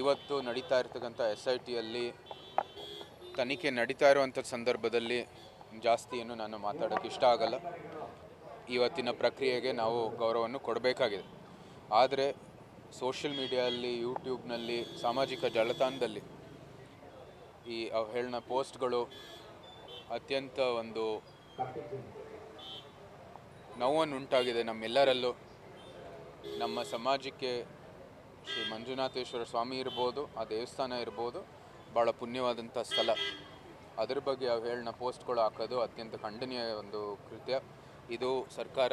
ಇವತ್ತು ನಡೀತಾ ಇರ್ತಕ್ಕಂಥ ಎಸ್ ಐ ಟಿಯಲ್ಲಿ ತನಿಖೆ ನಡೀತಾ ಇರುವಂಥ ಸಂದರ್ಭದಲ್ಲಿ ಜಾಸ್ತಿ ಏನು ನಾನು ಮಾತಾಡೋಕ್ಕೆ ಇಷ್ಟ ಆಗಲ್ಲ. ಇವತ್ತಿನ ಪ್ರಕ್ರಿಯೆಗೆ ನಾವು ಗೌರವವನ್ನು ಕೊಡಬೇಕಾಗಿದೆ. ಆದರೆ ಸೋಷಿಯಲ್ ಮೀಡಿಯಲ್ಲಿ, ಯೂಟ್ಯೂಬ್ನಲ್ಲಿ, ಸಾಮಾಜಿಕ ಜಾಲತಾಣದಲ್ಲಿ ಈ ಅವಹೇಳನ ಪೋಸ್ಟ್ಗಳು ಅತ್ಯಂತ ಒಂದು ನೋವನ್ನು ಉಂಟಾಗಿದೆ ನಮ್ಮೆಲ್ಲರಲ್ಲೂ. ನಮ್ಮ ಸಮಾಜಕ್ಕೆ ಶ್ರೀ ಮಂಜುನಾಥೇಶ್ವರ ಸ್ವಾಮಿ ಇರ್ಬೋದು, ಆ ದೇವಸ್ಥಾನ ಇರ್ಬೋದು ಭಾಳ ಪುಣ್ಯವಾದಂಥ ಸ್ಥಳ. ಅದ್ರ ಬಗ್ಗೆ ಅವಹೇಳನ ಪೋಸ್ಟ್ಗಳು ಹಾಕೋದು ಅತ್ಯಂತ ಖಂಡನೀಯ ಒಂದು ಕೃತ್ಯ. ಇದು ಸರ್ಕಾರ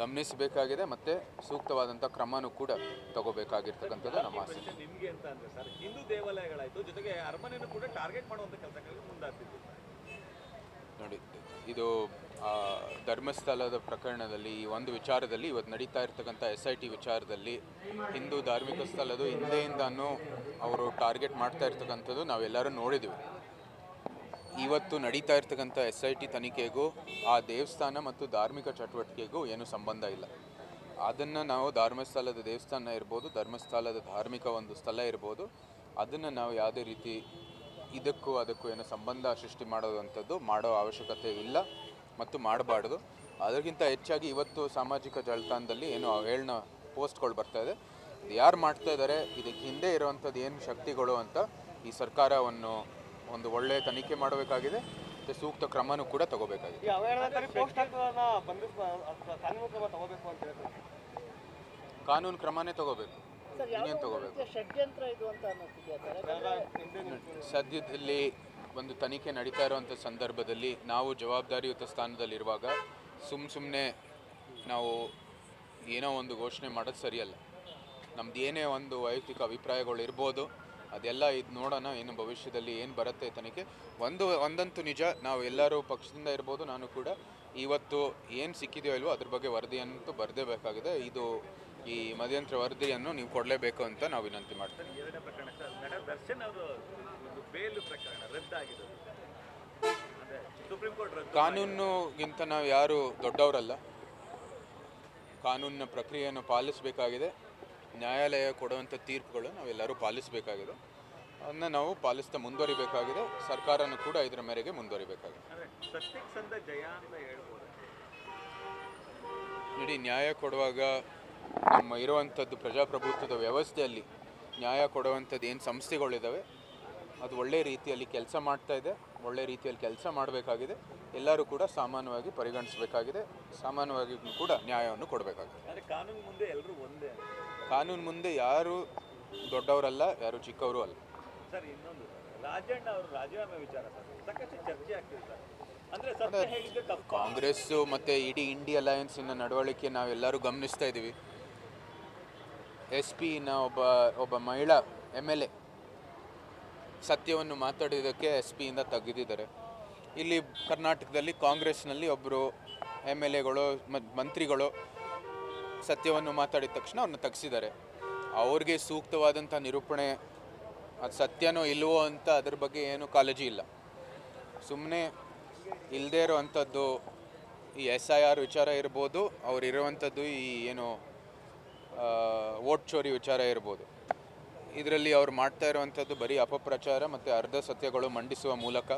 ಗಮನಿಸಬೇಕಾಗಿದೆ ಮತ್ತು ಸೂಕ್ತವಾದಂಥ ಕ್ರಮನೂ ಕೂಡ ತಗೋಬೇಕಾಗಿರ್ತಕ್ಕಂಥದ್ದು ನಮ್ಮ ಆಸೆ. ನಿಮಗೆ ಅಂತ ಸರ್, ಹಿಂದೂ ದೇವಾಲಯಗಳಾಯಿತು, ಜೊತೆಗೆ ಅರಮನೆಯನ್ನು ಕೂಡ ಟಾರ್ಗೆಟ್ ಮಾಡುವಂಥ ಕೆಲಸಗಳಿಗೆ ಮುಂದಾಗ್ತಿದ್ವಿ ನೋಡಿ, ಇದು ಧರ್ಮಸ್ಥಳದ ಪ್ರಕರಣದಲ್ಲಿ, ಈ ಒಂದು ವಿಚಾರದಲ್ಲಿ ಇವತ್ತು ನಡೀತಾ ಇರ್ತಕ್ಕಂಥ ಎಸ್ ಐ ಟಿ ವಿಚಾರದಲ್ಲಿ ಹಿಂದೂ ಧಾರ್ಮಿಕ ಸ್ಥಳದ ಹಿಂದೆಯಿಂದನೂ ಅವರು ಟಾರ್ಗೆಟ್ ಮಾಡ್ತಾ ಇರ್ತಕ್ಕಂಥದ್ದು ನಾವೆಲ್ಲರೂ ನೋಡಿದ್ದೀವಿ ಇವತ್ತು ನಡೀತಾ ಇರ್ತಕ್ಕಂಥ ಎಸ್ ಐ ಟಿ ತನಿಖೆಗೂ, ಆ ದೇವಸ್ಥಾನ ಮತ್ತು ಧಾರ್ಮಿಕ ಚಟುವಟಿಕೆಗೂ ಏನು ಸಂಬಂಧ ಇಲ್ಲ. ಅದನ್ನು ನಾವು ಧರ್ಮಸ್ಥಳದ ದೇವಸ್ಥಾನ ಇರ್ಬೋದು, ಧರ್ಮಸ್ಥಳದ ಧಾರ್ಮಿಕ ಒಂದು ಸ್ಥಳ ಇರ್ಬೋದು, ಅದನ್ನು ನಾವು ಯಾವುದೇ ರೀತಿ ಇದಕ್ಕೂ ಅದಕ್ಕೂ ಏನು ಸಂಬಂಧ ಸೃಷ್ಟಿ ಮಾಡೋದಂಥದ್ದು ಮಾಡೋ ಅವಶ್ಯಕತೆ ಇಲ್ಲ ಮತ್ತು ಮಾಡಬಾರ್ದು. ಅದಕ್ಕಿಂತ ಹೆಚ್ಚಾಗಿ ಇವತ್ತು ಸಾಮಾಜಿಕ ಜಾಲತಾಣದಲ್ಲಿ ಏನು ಅವಹೇಳನ ಪೋಸ್ಟ್ಗಳು ಬರ್ತಾ ಇದೆ. ಇದು ಯಾರು ಮಾಡ್ತಾ ಇದ್ದಾರೆ ಇದಕ್ಕೆ ಹಿಂದೆ ಇರುವಂಥದ್ದು ಏನು ಶಕ್ತಿಗಳು ಅಂತ ಈ ಸರ್ಕಾರವನ್ನು ಒಂದು ಒಳ್ಳೆಯ ತನಿಖೆ ಮಾಡಬೇಕಾಗಿದೆ ಮತ್ತು ಸೂಕ್ತ ಕ್ರಮನೂ ಕೂಡ ತಗೋಬೇಕಾಗಿದೆ. ಕಾನೂನು ಕ್ರಮನೇ ತಗೋಬೇಕು. ಇನ್ನೇನು ತಗೋಬೇಕು? ಸದ್ಯದಲ್ಲಿ ಒಂದು ತನಿಖೆ ನಡೀತಾ ಇರುವಂಥ ಸಂದರ್ಭದಲ್ಲಿ ನಾವು ಜವಾಬ್ದಾರಿಯುತ ಸ್ಥಾನದಲ್ಲಿರುವಾಗ ಸುಮ್ಮ ಸುಮ್ಮನೆ ನಾವು ಏನೋ ಒಂದು ಘೋಷಣೆ ಮಾಡೋದು ಸರಿಯಲ್ಲ. ನಮ್ದು ಏನೇ ಒಂದು ವೈಯಕ್ತಿಕ ಅಭಿಪ್ರಾಯಗಳು ಇರ್ಬೋದು ಅದೆಲ್ಲ ಇದು ನೋಡೋಣ ಏನು ಭವಿಷ್ಯದಲ್ಲಿ ಏನು ಬರುತ್ತೆ ತನಿಖೆ. ಒಂದು ಒಂದಂತೂ ನಿಜ ನಾವು ಎಲ್ಲರೂ ಪಕ್ಷದಿಂದ ಇರ್ಬೋದು ನಾನು ಕೂಡ. ಇವತ್ತು ಏನು ಸಿಕ್ಕಿದೆಯೋ ಇಲ್ವೋ ಅದ್ರ ಬಗ್ಗೆ ವರದಿಯಂತೂ ಬರದೇ ಬೇಕಾಗಿದೆ. ಇದು ಈ ಮಧ್ಯಂತರ ವರದಿಯನ್ನು ನೀವು ಕೊಡಲೇಬೇಕು ಅಂತ ನಾವು ವಿನಂತಿ ಮಾಡ್ತೀವಿ. ಎರಡನೇ ಪ್ರಕರಣ ಸರ್ ನಟ ದರ್ಶನ್ ಅವರು ಒಂದು ಬೇಲು ಪ್ರಕರಣ ರದ್ದಾಗಿರೋದು ಅದೇ ಸುಪ್ರೀಂ ಕೋರ್ಟ್ ರದ್ದು ಕಾನೂನುಗಿಂತ ನಾವು ಯಾರು ದೊಡ್ಡವರಲ್ಲ. ಕಾನೂನಿನ ಪ್ರಕ್ರಿಯೆಯನ್ನು ಪಾಲಿಸಬೇಕಾಗಿದೆ. ನ್ಯಾಯಾಲಯ ಕೊಡುವಂಥ ತೀರ್ಪುಗಳು ನಾವೆಲ್ಲರೂ ಪಾಲಿಸಬೇಕಾಗಿದೆ. ಅದನ್ನ ನಾವು ಪಾಲಿಸ್ತಾ ಮುಂದುವರಿಬೇಕಾಗಿದೆ. ಸರ್ಕಾರನೂ ಕೂಡ ಇದರ ಮೇರೆಗೆ ಮುಂದುವರಿಬೇಕಾಗಿದೆ. ಅಂದ್ರೆ ಸತ್ಯಕ್ಕೆ ಸಂದ ಜಯ ಅಂತ ಹೇಳ್ಬೋದು. ಇಡೀ ನ್ಯಾಯ ಕೊಡುವಾಗ ನಮ್ಮ ಇರುವಂಥದ್ದು ಪ್ರಜಾಪ್ರಭುತ್ವದ ವ್ಯವಸ್ಥೆಯಲ್ಲಿ ನ್ಯಾಯ ಕೊಡುವಂಥದ್ದು ಏನು ಸಂಸ್ಥೆಗಳಿದ್ದಾವೆ ಅದು ಒಳ್ಳೆ ರೀತಿಯಲ್ಲಿ ಕೆಲಸ ಮಾಡ್ತಾ ಇದೆ ಒಳ್ಳೆ ರೀತಿಯಲ್ಲಿ ಕೆಲಸ ಮಾಡಬೇಕಾಗಿದೆ. ಎಲ್ಲರೂ ಕೂಡ ಸಾಮಾನ್ಯವಾಗಿ ಪರಿಗಣಿಸಬೇಕಾಗಿದೆ ಸಾಮಾನ್ಯವಾಗಿ ಕೂಡ ನ್ಯಾಯವನ್ನು ಕೊಡಬೇಕಾಗಿದೆ. ಕಾನೂನು ಮುಂದೆ ಎಲ್ಲರೂ ಒಂದೇ? ಕಾನೂನು ಮುಂದೆ ಯಾರು ದೊಡ್ಡವರಲ್ಲ ಯಾರು ಚಿಕ್ಕವರು ಅಲ್ಲ. ಸರ್ ಇನ್ನೊಂದು ರಾಜಣ್ಣ ಅವರು ರಾಜೀನಾಮೆ ವಿಚಾರ ಸಾಕಷ್ಟು ಚರ್ಚೆ ಆಗ್ತಿದೆ ಸರ್. ಅಂದ್ರೆ ಕಾಂಗ್ರೆಸ್ಸು ಮತ್ತು ಇಡೀ ಇಂಡಿ ಅಲಯನ್ಸಿನ ನಡವಳಿಕೆ ನಾವೆಲ್ಲರೂ ಗಮನಿಸ್ತಾ ಇದ್ದೀವಿ. ಎಸ್ ಪಿನ ಒಬ್ಬ ಒಬ್ಬ ಮಹಿಳಾ ಎಂ ಎಲ್ ಎ ಸತ್ಯವನ್ನು ಮಾತಾಡಿದ್ದಕ್ಕೆ ಎಸ್ ಪಿಯಿಂದ ತೆಗೆದಿದ್ದಾರೆ. ಇಲ್ಲಿ ಕರ್ನಾಟಕದಲ್ಲಿ ಕಾಂಗ್ರೆಸ್ನಲ್ಲಿ ಒಬ್ಬರು ಎಂ ಎಲ್ ಎಗಳು ಮಂತ್ರಿಗಳು ಸತ್ಯವನ್ನು ಮಾತಾಡಿದ ತಕ್ಷಣ ಅವ್ರನ್ನ ತೆಗೆಸಿದ್ದಾರೆ. ಅವ್ರಿಗೆ ಸೂಕ್ತವಾದಂಥ ನಿರೂಪಣೆ, ಅದು ಸತ್ಯನೋ ಇಲ್ವೋ ಅಂತ ಅದ್ರ ಬಗ್ಗೆ ಏನು ಕಾಳಜಿ ಇಲ್ಲ. ಸುಮ್ಮನೆ ಇಲ್ಲದೇ ಇರೋವಂಥದ್ದು ಈ ಎಸ್ ಐ ಆರ್ ವಿಚಾರ ಇರ್ಬೋದು, ಅವ್ರು ಇರುವಂಥದ್ದು ಈ ಏನು ವೋಟ್ ಚೋರಿ ವಿಚಾರ ಇರ್ಬೋದು. ಇದರಲ್ಲಿ ಅವ್ರು ಮಾಡ್ತಾ ಇರುವಂಥದ್ದು ಬರೀ ಅಪಪ್ರಚಾರ ಮತ್ತು ಅರ್ಧ ಸತ್ಯಗಳು ಮಂಡಿಸುವ ಮೂಲಕ.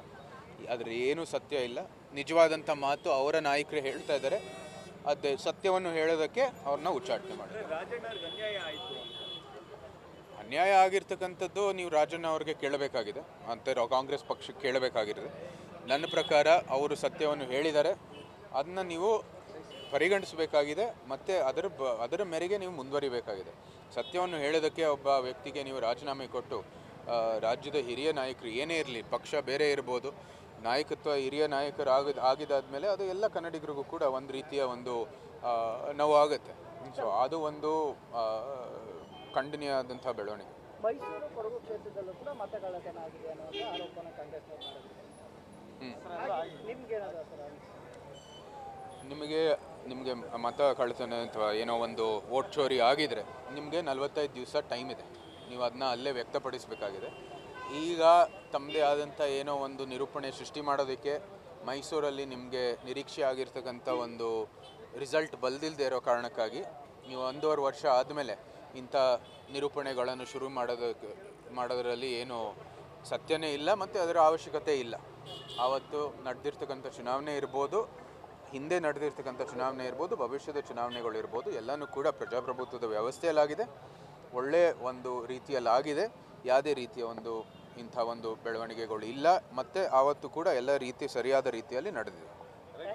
ಅದರ ಏನೂ ಸತ್ಯ ಇಲ್ಲ. ನಿಜವಾದಂಥ ಮಾತು ಅವರ ನಾಯಕರು ಹೇಳ್ತಾ ಇದ್ದಾರೆ. ಅದೇ ಸತ್ಯವನ್ನು ಹೇಳೋದಕ್ಕೆ ಅವ್ರನ್ನ ಉಚ್ಚಾಟನೆ ಆಯಿತು ಅನ್ಯಾಯ ಆಗಿರ್ತಕ್ಕಂಥದ್ದು ನೀವು ರಾಜಣ್ಣ ಅವ್ರಿಗೆ ಕೇಳಬೇಕಾಗಿದೆ. ಅಂತ ಕಾಂಗ್ರೆಸ್ ಪಕ್ಷಕ್ಕೆ ಕೇಳಬೇಕಾಗಿರುತ್ತೆ ನನ್ನ ಪ್ರಕಾರ ಅವರು ಸತ್ಯವನ್ನು ಹೇಳಿದ್ದಾರೆ. ಅದನ್ನ ನೀವು ಪರಿಗಣಿಸಬೇಕಾಗಿದೆ ಮತ್ತು ಅದರ ಬ ಅದರ ಮೇರೆಗೆ ನೀವು ಮುಂದುವರಿಬೇಕಾಗಿದೆ ಸತ್ಯವನ್ನು ಹೇಳೋದಕ್ಕೆ ಒಬ್ಬ ವ್ಯಕ್ತಿಗೆ ನೀವು ರಾಜೀನಾಮೆ ಕೊಟ್ಟು ರಾಜ್ಯದ ಹಿರಿಯ ನಾಯಕರು ಏನೇ ಇರಲಿ ಪಕ್ಷ ಬೇರೆ ಇರ್ಬೋದು ನಾಯಕತ್ವ ಹಿರಿಯ ನಾಯಕರು ಆಗಿದ ಆಗಿದಾದ್ಮೇಲೆ ಅದು ಎಲ್ಲ ಕನ್ನಡಿಗರಿಗೂ ಕೂಡ ಒಂದು ರೀತಿಯ ಒಂದು ನೋವು ನೋವಾಗುತ್ತೆ ಸೊ ಅದು ಒಂದು ಖಂಡನೀಯಾದಂಥ ಬೆಳವಣಿಗೆ ಮೈಸೂರು ಕೊಡಗು ಕ್ಷೇತ್ರದಲ್ಲೂ ಕೂಡ ಆಗಿದೆ ಅನ್ನುವಂಥ ಆರೋಪನ. ನಿಮ್ಗೆ? ನಿಮಗೆ ನಿಮಗೆ ಮತ ಕಳ್ತನ ಅಥವಾ ಏನೋ ಒಂದು ವೋಟ್ ಚೋರಿ ಆಗಿದ್ರೆ ನಿಮಗೆ ನಲವತ್ತೈದು ದಿವಸ ಟೈಮ್ ಇದೆ. ನೀವು ಅದನ್ನ ಅಲ್ಲೇ ವ್ಯಕ್ತಪಡಿಸಬೇಕಾಗಿದೆ. ಈಗ ತಮ್ಮದೇ ಆದಂಥ ಏನೋ ಒಂದು ನಿರೂಪಣೆ ಸೃಷ್ಟಿ ಮಾಡೋದಕ್ಕೆ ಮೈಸೂರಲ್ಲಿ ನಿಮಗೆ ನಿರೀಕ್ಷೆ ಆಗಿರ್ತಕ್ಕಂಥ ಒಂದು ರಿಸಲ್ಟ್ ಬಲ್ದಿಲ್ಲದೆ ಇರೋ ಕಾರಣಕ್ಕಾಗಿ ನೀವು ಒಂದೂವರೆ ವರ್ಷ ಆದಮೇಲೆ ಇಂಥ ನಿರೂಪಣೆಗಳನ್ನು ಶುರು ಮಾಡೋದಕ್ಕೆ, ಮಾಡೋದರಲ್ಲಿ ಏನು ಸತ್ಯನೇ ಇಲ್ಲ ಮತ್ತು ಅದರ ಅವಶ್ಯಕತೆ ಇಲ್ಲ. ಆವತ್ತು ನಡೆದಿರ್ತಕ್ಕಂಥ ಚುನಾವಣೆ ಇರ್ಬೋದು. ಹಿಂದೆ ನಡೆದಿರ್ತಕ್ಕಂಥ ಚುನಾವಣೆ ಇರ್ಬೋದು, ಭವಿಷ್ಯದ ಚುನಾವಣೆಗಳು ಇರ್ಬೋದು, ಎಲ್ಲನೂ ಕೂಡ ಪ್ರಜಾಪ್ರಭುತ್ವದ ವ್ಯವಸ್ಥೆಯಲ್ಲಾಗಿದೆ. ಒಳ್ಳೆಯ ಒಂದು ರೀತಿಯಲ್ಲಾಗಿದೆ. ಯಾವುದೇ ರೀತಿಯ ಒಂದು ಇಂಥ ಒಂದು ಬೆಳವಣಿಗೆಗಳು ಇಲ್ಲ. ಮತ್ತು ಆವತ್ತು ಕೂಡ ಎಲ್ಲ ರೀತಿ, ಸರಿಯಾದ ರೀತಿಯಲ್ಲಿ ನಡೆದಿದೆ.